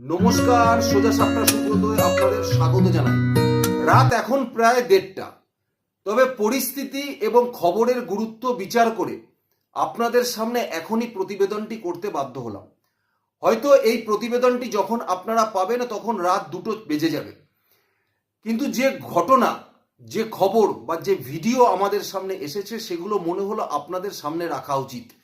নমস্কার, সোজা সাপটা সুব্রত আপনাদের স্বাগত জানাই। রাত এখন প্রায় দেড়টা। তবে পরিস্থিতি এবং খবরের গুরুত্ব বিচার করে আপনাদের সামনে এখনই প্রতিবেদনটি করতে বাধ্য হলাম। হয়তো এই প্রতিবেদনটি যখন আপনারা পাবেন, তখন রাত দুটো বেজে যাবে। কিন্তু যে ঘটনা, যে খবর বা যে ভিডিও আমাদের সামনে এসেছে, সেগুলো মনে হলো আপনাদের সামনে রাখা উচিত।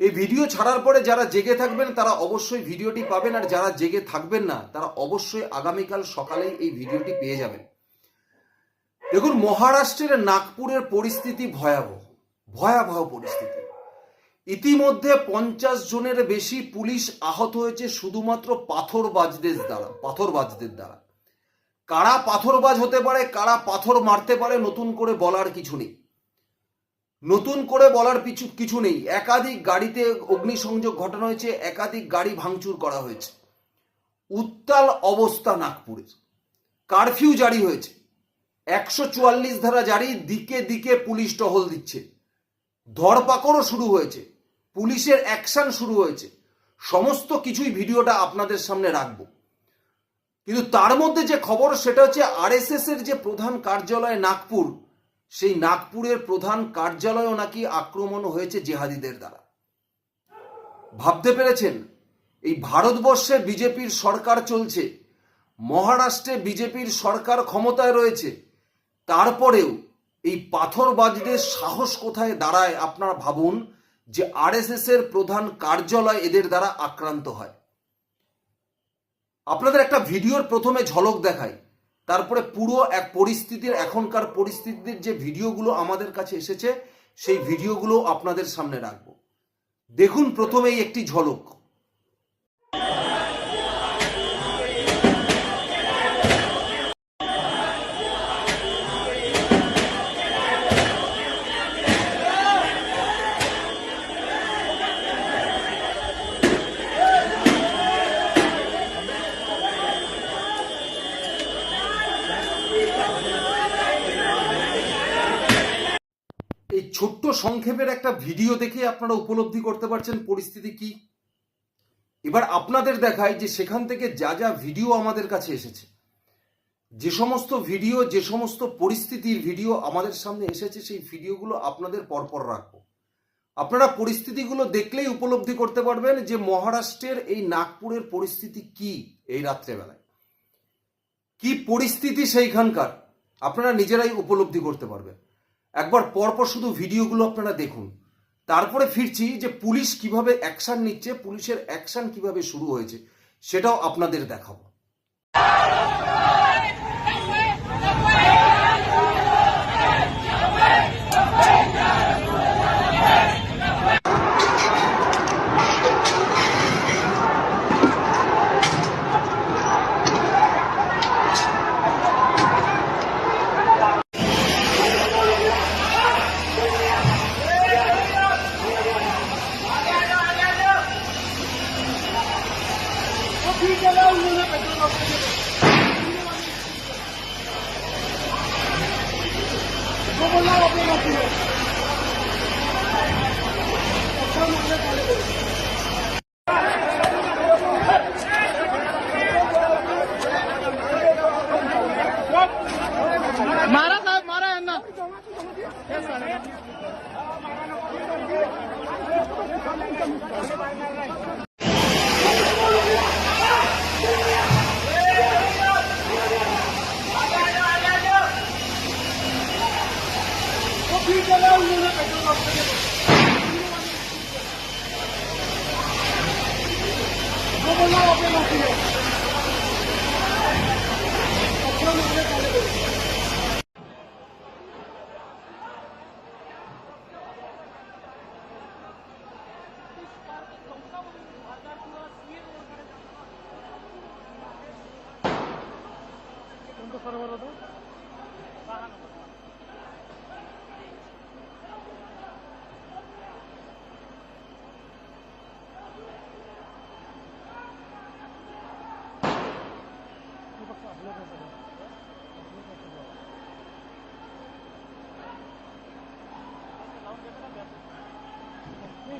এই ভিডিও ছাড়ার পরে যারা জেগে থাকবেন, তারা অবশ্যই ভিডিওটি পাবেন। আর যারা জেগে থাকবেন না, তারা অবশ্যই আগামীকাল সকালেই এই ভিডিওটি পেয়ে যাবেন। দেখুন, মহারাষ্ট্রের নাগপুরের পরিস্থিতি ভয়াবহ ভয়াবহ পরিস্থিতি। ইতিমধ্যে পঞ্চাশ জনের বেশি পুলিশ আহত হয়েছে শুধুমাত্র পাথরবাজদের দ্বারা পাথরবাজদের দ্বারা। কারা পাথরবাজ হতে পারে, কারা পাথর মারতে পারে, নতুন করে বলার কিছু নেই। নতুন করে বলার কিছু কিছু নেই। একাধিক গাড়িতে অগ্নিসংযোগ ঘটানো হয়েছে, একাধিক গাড়ি ভাঙচুর করা হয়েছে। উত্তাল অবস্থা নাগপুরের। কারফিউ জারি হয়েছে। একশো চুয়াল্লিশ ধারা জারি, দিকে দিকে পুলিশ টহল দিচ্ছে। ধরপাকড়ও শুরু হয়েছে। পুলিশের অ্যাকশন শুরু হয়েছে। সমস্ত কিছুই ভিডিওটা আপনাদের সামনে রাখব। কিন্তু তার মধ্যে যে খবর, সেটা হচ্ছে আরএসএস এর যে প্রধান কার্যালয় নাগপুর সেই নাগপুরের প্রধান কার্যালয়ও নাকি আক্রমণ হয়েছে জেহাদিদের দ্বারা। ভাবতে পেরেছেন? এই ভারতবর্ষে বিজেপির সরকার চলছে, মহারাষ্ট্রে বিজেপির সরকার ক্ষমতায় রয়েছে, তারপরেও এই পাথরবাজদের সাহস কোথায় দাঁড়ায় আপনারা ভাবুন যে আরএসএস এর প্রধান কার্যালয় এদের দ্বারা আক্রান্ত হয়। আপনাদের একটা ভিডিওর প্রথমে ঝলক দেখাই। তারপরে পুরো এক পরিস্থিতির, এখনকার পরিস্থিতির যে ভিডিওগুলো আমাদের কাছে এসেছে, সেই ভিডিওগুলো আপনাদের সামনে রাখব। দেখুন প্রথমেই একটি ঝলক। সংক্ষেপের একটা ভিডিও দেখে আপনারা উপলব্ধি করতে পারছেন পরিস্থিতি কি। এবার আপনাদের দেখায় যে সেখান থেকে যা যা ভিডিও আমাদের কাছে এসেছে। যে সমস্ত ভিডিও, যে সমস্ত পরিস্থিতির ভিডিও আমাদের সামনে এসেছে, সেই ভিডিওগুলো আপনাদের পরপর রাখব। আপনারা পরিস্থিতিগুলো দেখলেই উপলব্ধি করতে পারবেন যে মহারাষ্ট্রের এই নাগপুরের পরিস্থিতি কি এই রাত্রেবেলায়। কি পরিস্থিতি সেইখানকার, আপনারা নিজেরাই উপলব্ধি করতে পারবেন। একবার পরপর শুধু ভিডিওগুলো আপনারা দেখুন। তারপরে ফিরছি যে পুলিশ কীভাবে অ্যাকশান নিচ্ছে, পুলিশের অ্যাকশান কীভাবে শুরু হয়েছে, সেটাও আপনাদের দেখাবো। ठीक है ना उन्होंने पेट्रोल पंप वो बोला अपने सर्वर होतं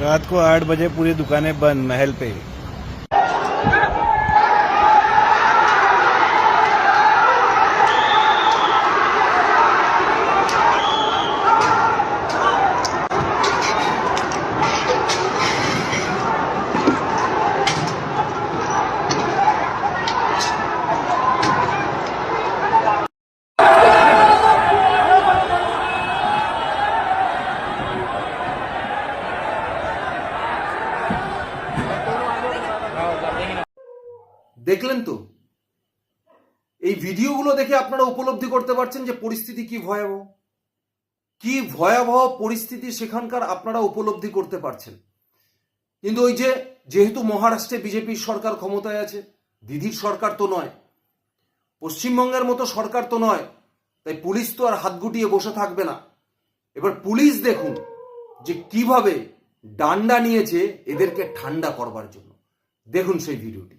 रात को आठ बजे पूरी दुकानें बंद महल पे। ভিডিওগুলো দেখে আপনারা উপলব্ধি করতে পারছেন যে পরিস্থিতি কি ভয়াবহ? কি ভয়াবহ পরিস্থিতি সেখানকার আপনারা উপলব্ধি করতে পারছেন? কিন্তু ওই যে যেহেতু মহারাষ্ট্রে বিজেপির সরকার ক্ষমতায় আছে, দিদির সরকার তো নয়, পশ্চিমবঙ্গের মতো সরকার তো নয়, তাই পুলিশ তো আর হাত গুটিয়ে বসে থাকবে না। এবার পুলিশ দেখুন যে কীভাবে ডান্ডা নিয়েছে এদেরকে ঠান্ডা করবার জন্য। দেখুন সেই ভিডিওটি।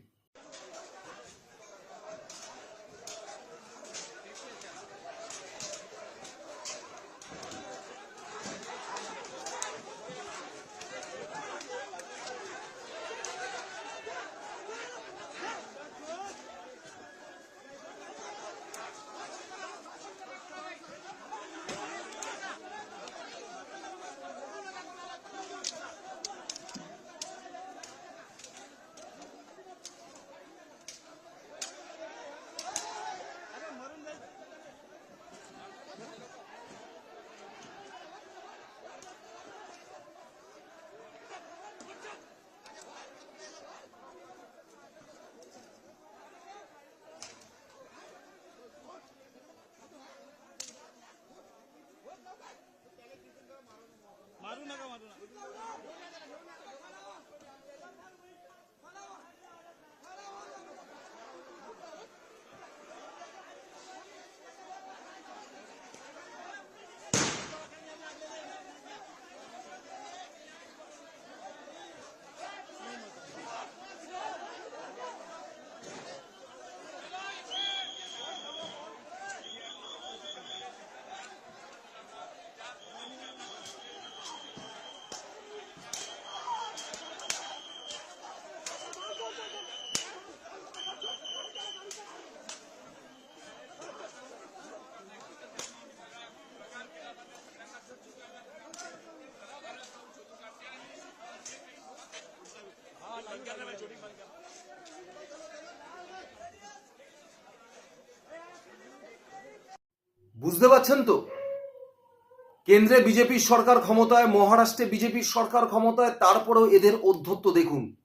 বুঝতে পারছেন তো? কেন্দ্রে বিজেপির সরকার ক্ষমতায়, মহারাষ্ট্রে বিজেপির সরকার ক্ষমতায়, তারপরেও এদের অধ্যত্ত দেখুন।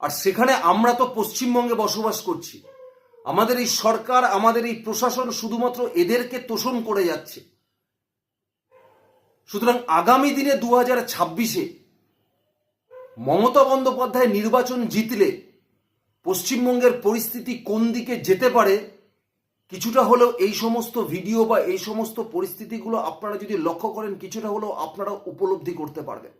আর সেখানে আমরা তো পশ্চিমবঙ্গে বসবাস করছি। আমাদের এই সরকার, আমাদের এই প্রশাসন শুধুমাত্র এদেরকে তোষণ করে যাচ্ছে। সুতরাং আগামী দিনে দু হাজার ছাব্বিশে মমতা বন্দ্যোপাধ্যায় নির্বাচন জিতলে পশ্চিমবঙ্গের পরিস্থিতি কোন দিকে যেতে পারে কিছুটা হলেও এই সমস্ত ভিডিও বা এই সমস্ত পরিস্থিতিগুলো আপনারা যদি লক্ষ্য করেন, কিছুটা হলেও আপনারা উপলব্ধি করতে পারবেন।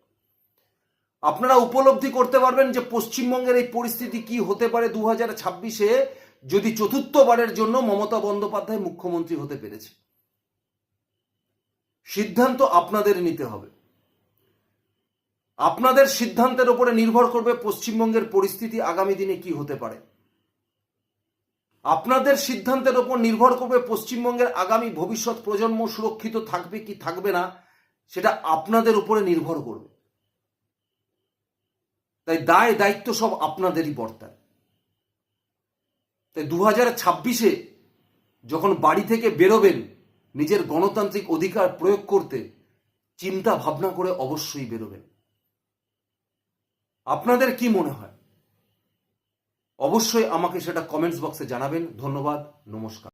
আপনারা উপলব্ধি করতে পারবেন যে পশ্চিমবঙ্গের এই পরিস্থিতি কি হতে পারে দু হাজার ছাব্বিশে, যদি চতুর্থবারের জন্য মমতা বন্দ্যোপাধ্যায় মুখ্যমন্ত্রী হতে পেরেছে। সিদ্ধান্ত আপনাদের নিতে হবে। আপনাদের সিদ্ধান্তের উপরে নির্ভর করবে পশ্চিমবঙ্গের পরিস্থিতি আগামী দিনে কি হতে পারে। আপনাদের সিদ্ধান্তের উপর নির্ভর করবে পশ্চিমবঙ্গের আগামী ভবিষ্যৎ প্রজন্ম সুরক্ষিত থাকবে কি থাকবে না, সেটা আপনাদের উপরে নির্ভর করবে। তাই দায়, দায়িত্ব সব আপনাদেরই বর্তায়। তাই দু হাজার ছাব্বিশে যখন বাড়ি থেকে বেরোবেন, নিজের গণতান্ত্রিক অধিকার প্রয়োগ করতে চিন্তা ভাবনা করে অবশ্যই বেরোবেন। আপনাদের কি মনে হয়? অবশ্যই আমাকে সেটা কমেন্টস বক্সে জানাবেন। ধন্যবাদ নমস্কার।